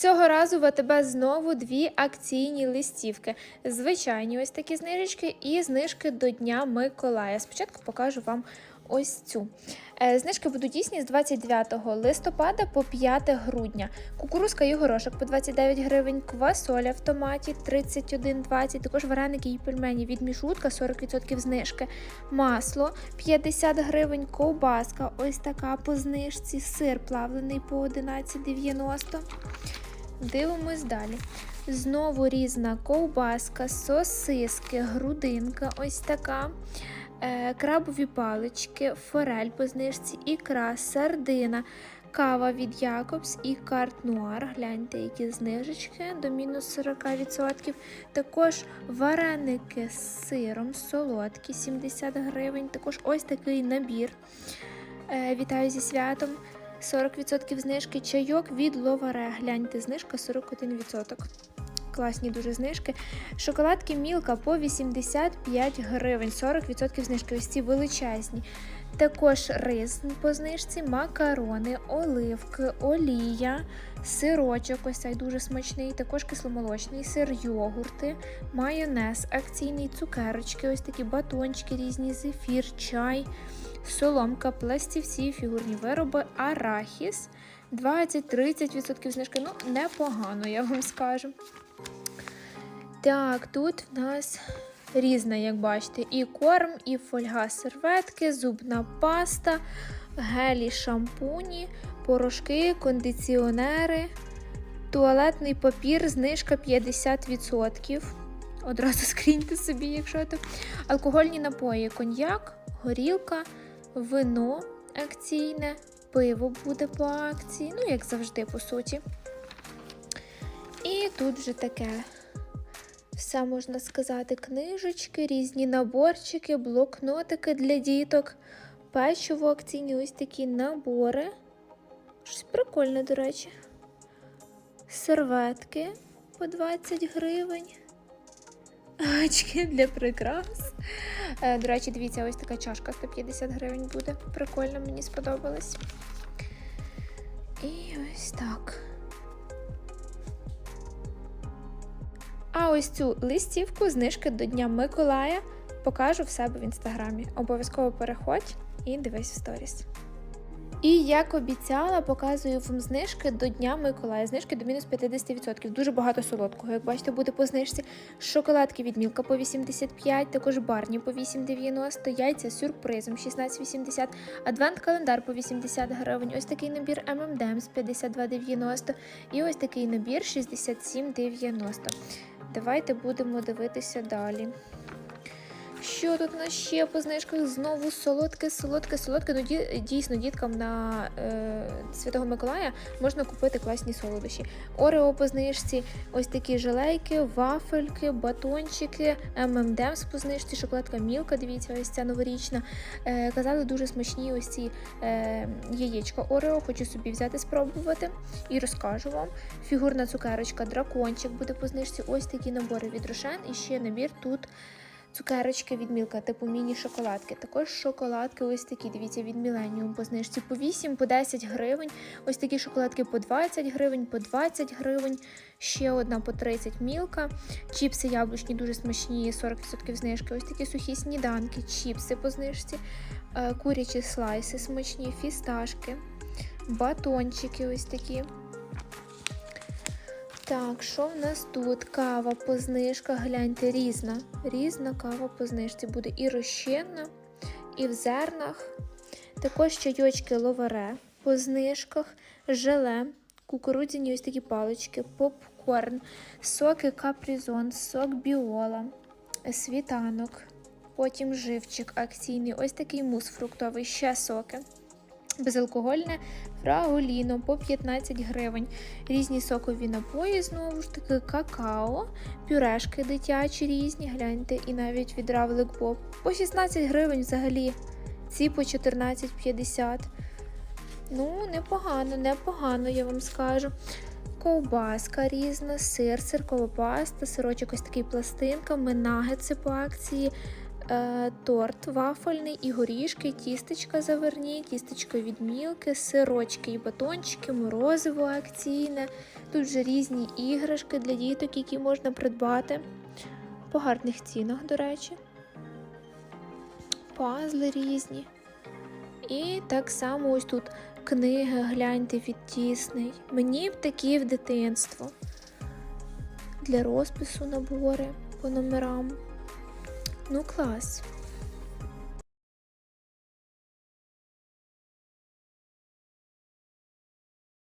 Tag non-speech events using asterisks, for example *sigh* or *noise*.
Цього разу в АТБ знову дві акційні листівки. Звичайні ось такі знижечки і знижки до Дня Миколая. Спочатку покажу вам ось цю. Е, Знижки будуть дійсні з 29 листопада по 5 грудня. Кукурузка і горошок по 29 гривень, квасоля в томаті 31,20, також вареники і пельмені від мішутка 40% знижки, масло 50 гривень, ковбаска ось така по знижці, сир плавлений по 11,90. Дивимось далі. Знову різна ковбаска, сосиски, грудинка ось така. Е, крабові палички, форель по знижці, ікра, сардина, кава від Якобс і карт Нуар. Гляньте, які знижечки до мінус 40%. Також вареники з сиром, солодкі, 70 гривень. Також ось такий набір. Е, Вітаю зі святом. 40% знижки чайок від Ловаре. Гляньте, знижка 41%. Класні дуже знижки. Шоколадки Мілка по 85 гривень, 40% знижки. Ось ці величезні. Також рис по знижці, макарони, оливки, олія, сирочок, ось цей дуже смачний, також кисломолочний сир, йогурти, майонез, акційний, цукерочки, ось такі батончики різні, зефір, чай, соломка, пластівці, фігурні вироби, арахіс. 20-30% знижки. Ну, непогано, я вам скажу. Так, тут в нас різне, як бачите, і корм, і фольга серветки, зубна паста, гелі, шампуні, порошки, кондиціонери, туалетний папір, знижка 50%. Одразу *laughs* скріньте собі, якщо то. Алкогольні напої, коньяк, горілка, вино акційне, пиво буде по акції, ну, як завжди, по суті. І тут вже таке все можна сказати: книжечки, різні наборчики, блокнотики для діток, печиво акційні, ось такі набори. Щось прикольне, до речі. Серветки по 20 гривень. Очки для прикрас. Е, До речі, дивіться, ось така чашка 150 гривень буде. Прикольно, мені сподобалось. І ось так. А ось цю листівку знижки до Дня Миколая покажу в себе в інстаграмі. Обов'язково переходь і дивись в сторіс. І як обіцяла, показую вам знижки до Дня Миколая. Знижки до мінус 50%. Дуже багато солодкого. Як бачите, буде по знижці. Шоколадки від Мілка по 85, також барні по 8,90, яйця з сюрпризом 16,80, адвент-календар по 80 гривень. Ось такий набір M&M's 52,90 і ось такий набір 67,90. Давайте будемо дивитися далі. Що тут у нас ще по знижках? Знову солодке, солодке, солодке. Ну, ді- дійсно, діткам на е, Святого Миколая можна купити класні солодощі. Орео по знижці, ось такі желейки, вафельки, батончики, ММДМС по знижці, шоколадка Мілка, дивіться, ось ця новорічна. Е, казали, дуже смачні ось ці е, яєчка Орео, хочу собі взяти, спробувати і розкажу вам. Фігурна цукерочка, дракончик буде по знижці. Ось такі набори від Рошен. І ще набір тут цукерочки від Мілка, типу міні-шоколадки. Також шоколадки ось такі, дивіться, від Millennium по знижці по 8, по 10 гривень. Ось такі шоколадки по 20 гривень, по 20 гривень. Ще одна по 30 мілка. Чіпси яблучні дуже смачні, 40% знижки. Ось такі сухі сніданки, чіпси по знижці, е, курячі слайси смачні, фісташки, батончики ось такі. Так, що в нас тут? Кава по знижках, гляньте, різна. Різна кава по знижці буде і розчинна, і в зернах. Також чайочки ловаре по знижках, желе, кукурудзяні ось такі палички, попкорн, соки капризон, сок біола, світанок, потім живчик акційний, ось такий мус фруктовий, ще соки. Безалкогольне фраоліно по 15 гривень. Різні сокові напої, знову ж таки, какао, пюрешки дитячі різні, гляньте, і навіть від Равлик Боб. По 16 гривень взагалі. Ці по 14,50. Ну, непогано, непогано, я вам скажу. Ковбаска різна, сир, сиркова паста, сирочок ось такий пластинками, нагетси по акції, торт вафельний, і горішки, тістечка заварні, тістечка від мілки, сирочки і батончики, морозиво акційне. Тут вже різні іграшки для діток, які можна придбати. По гарних цінах, до речі. Пазли різні. І так само ось тут книги, гляньте від тісний. Мені б такі в дитинство. Для розпису набори по номерам. Ну, клас.